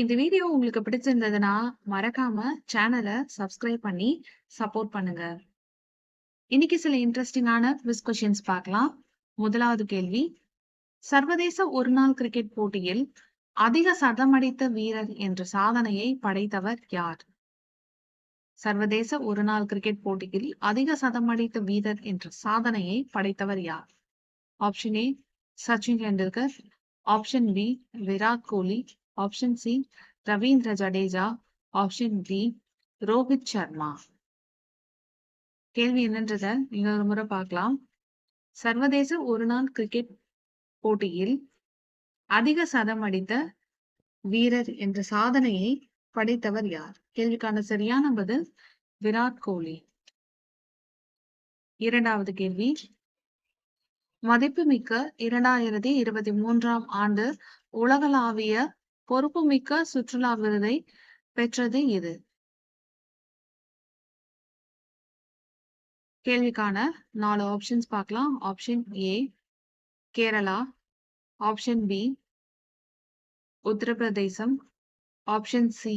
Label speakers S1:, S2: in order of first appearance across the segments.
S1: இந்த வீடியோ உங்களுக்கு பிடிச்சிருந்ததுன்னா, மறக்காம சேனலை சப்ஸ்கிரைப் பண்ணி சப்போர்ட் பண்ணுங்க. இன்னைக்கு சில இன்ட்ரெஸ்டிங்கான குவிஸ் கொஸ்டின்ஸ் பார்க்கலாம். முதலாவது கேள்வி. சர்வதேச ஒருநாள் கிரிக்கெட் போட்டியில் அதிக சதமடித்த வீரர் என்ற சாதனையை படைத்தவர் யார்? சர்வதேச ஒருநாள் கிரிக்கெட் போட்டியில் அதிக சதமடித்த வீரர் என்ற சாதனையை படைத்தவர் யார்? Option A Sachin Tendulkar. Option B Virat Kohli. Option C Ravindra Jadeja. Option D Rohit Sharma. கேள்வி என்னன்றத இன்னொரு முறை பார்க்கலாம். சர்வதேச ஒரு நாள் கிரிக்கெட் போட்டியில் அதிக சதம் அடித்த வீரர் என்ற சாதனையை படைத்தவர் யார்? கேள்விக்கான சரியான பதில் விராட் கோலி. இரண்டாவது கேள்வி. மதிப்புமிக்க இரண்டாயிரத்தி இருபத்தி மூன்றாம் ஆண்டு உலகளாவிய பொறுப்புமிக்க சுற்றுலா விருதை பெற்றது இது கேள்விக்கான நாலு ஆப்ஷன்ஸ் பார்க்கலாம். Option A Kerala. Option B Uttar Pradesh. Option C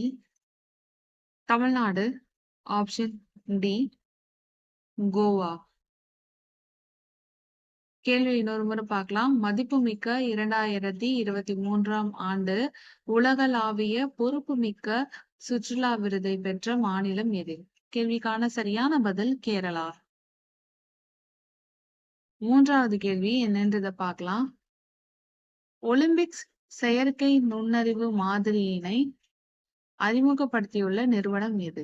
S1: Tamil Nadu. Option D Goa. கேள்வி இன்னொரு முறை பார்க்கலாம். மதிப்புமிக்க இரண்டாயிரத்தி இருபத்தி மூன்றாம் ஆண்டு உலகளாவிய பொறுப்புமிக்க சுற்றுலா விருதை பெற்ற மாநிலம் எது? கேள்விக்கான சரியான பதில் கேரளா. மூன்றாவது கேள்வி என்னன்றத பார்க்கலாம். ஒலிம்பிக்ஸ் செயற்கை நுண்ணறிவு மாதிரியினை அறிமுகப்படுத்தியுள்ள நிறுவனம் எது?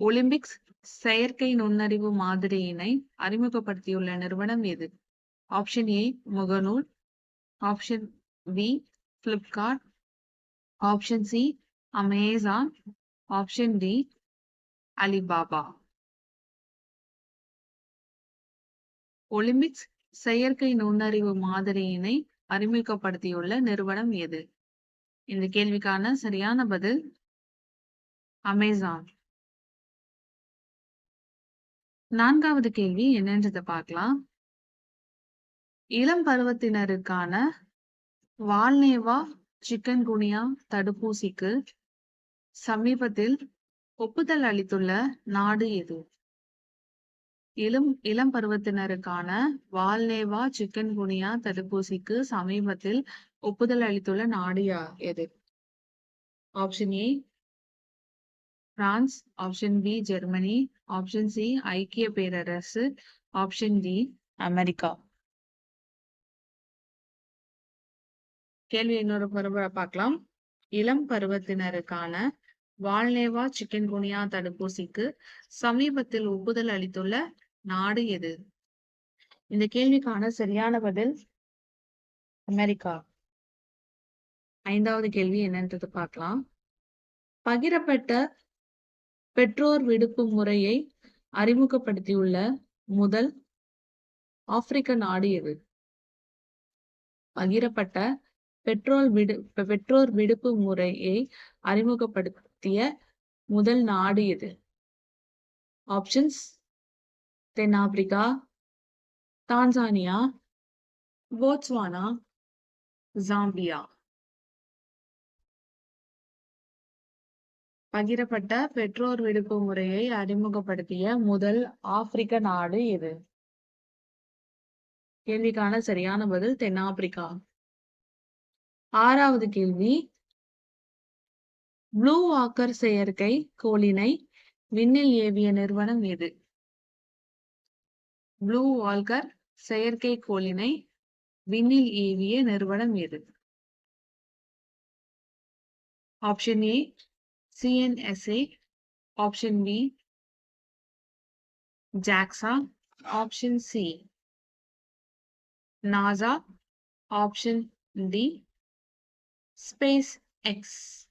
S1: ஒலிம்பிக்ஸ் செயற்கை நுண்ணறிவு மாதிரியினை அறிமுகப்படுத்தியுள்ள நிறுவனம் எது? ஆப்ஷன் ஏ முகநூல். Option B Flipkart. Option C Amazon. Option D Alibaba. Olympics செயற்கை நுண்ணறிவு மாதிரியினை அறிமுகப்படுத்தியுள்ள நிறுவனம் எது? இந்த கேள்விக்கான சரியான பதில் அமேசான். நான்காவது கேள்வி என்னன்றத பார்க்கலாம். இளம் பருவத்தினருக்கான வால்நேவா சிக்கன் குனியா தடுப்பூசிக்கு சமீபத்தில் ஒப்புதல் அளித்துள்ள நாடு எது? இளம் இளம் பருவத்தினருக்கான வால்நேவா சிக்கன் குனியா தடுப்பூசிக்கு சமீபத்தில் ஒப்புதல் அளித்துள்ள நாடு எது? Option A France. Option B Germany. Option C ஐக்கிய பேரரசு. Option D America. கேள்வி இன்னொரு முறை பார்க்கலாம். இளம் பருவத்தினருக்கான வால்நேவா சிக்கன்குனியா தடுப்பூசிக்கு சமீபத்தில் ஒப்புதல் அளித்துள்ள நாடு எது? இந்த கேள்விக்கான சரியான பதில் அமெரிக்கா. ஐந்தாவது கேள்வி என்னன்றது பார்க்கலாம். பகிரப்பட்ட பெற்றோர் விடுப்பு முறையை அறிமுகப்படுத்தியுள்ள முதல் ஆப்பிரிக்க நாடு எது? பகிரப்பட்ட பெட்ரோல் விடு பெற்றோர் விடுப்பு முறையை அறிமுகப்படுத்திய முதல் நாடு எது? ஆப்ஷன்ஸ் தென்னாப்பிரிக்கா, தான்சானியா, போட்ஸ்வானா, ஜாம்பியா. பகிரப்பட்ட பெற்றோர் விடுப்பு முறையை அறிமுகப்படுத்திய முதல் ஆப்பிரிக்க நாடு எது? கேள்விக்கான சரியான பதில் தென்னாப்பிரிக்கா. ஆறாவது கேள்வி. ப்ளூ வாக்கர் செயற்கை கோளினை விண்ணில் ஏவிய நிறுவனம் எது? ப்ளூ வால்கர் செயற்கை கோளினை விண்ணில் ஏவிய நிறுவனம் எது? Option A CNSA, option B, JAXA, option C, NASA, option D, SpaceX. X.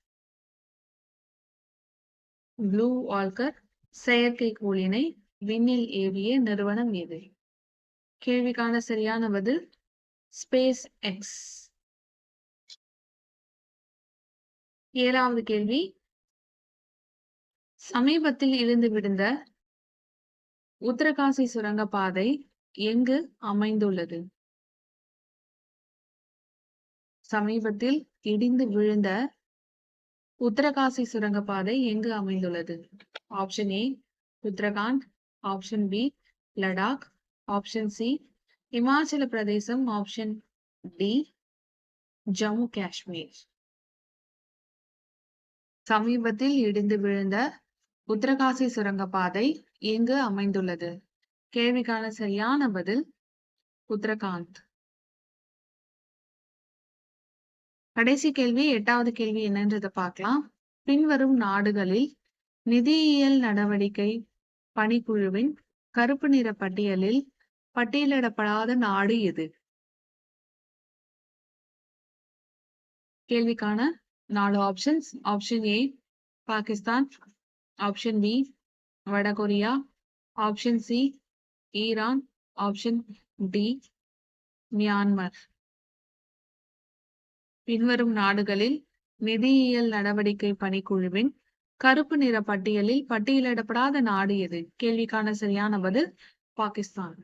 S1: BlueWalker செயற்கைக்கோளினை விண்ணில் ஏவிய நிறுவனம் எது? கேள்விக்கான சரியான பதில் ஸ்பேஸ் எக்ஸ். ஏழாவது கேள்வி. சமீபத்தில் இருந்து விழுந்த உத்தரகாசி சுரங்கப்பாதை எங்கு அமைந்துள்ளது? சமீபத்தில் இடிந்து விழுந்த உத்தரகாசி சுரங்கப்பாதை எங்கு அமைந்துள்ளது? Option A Uttarakhand. Option B Ladakh. Option C Himachal Pradesh. Option D Jammu Kashmir. சமீபத்தில் இடிந்து விழுந்த உத்தரகாசி சுரங்கப்பாதை எங்கு அமைந்துள்ளது? கேள்விக்கான சரியான பதில் உத்தரகாண்ட் கடைசி கேள்வி எட்டாவது கேள்வி என்னன்றதை பார்க்கலாம். பின்வரும் நாடுகளில் நிதியியல் நடவடிக்கை பணிக்குழுவின் கருப்பு நிற பட்டியலில் பட்டியலிடப்படாத நாடு எது? கேள்விக்கான நாலு options option A Pakistan option B வடகொரியா option C Iran option D Myanmar பின்வரும் நாடுகளில் நிதியியல் நடவடிக்கை பணிக்குழுவின் கருப்பு நிற பட்டியலில் பட்டியலிடப்படாத நாடு எது? கேள்விக்கான சரியான பதில் பாகிஸ்தான்.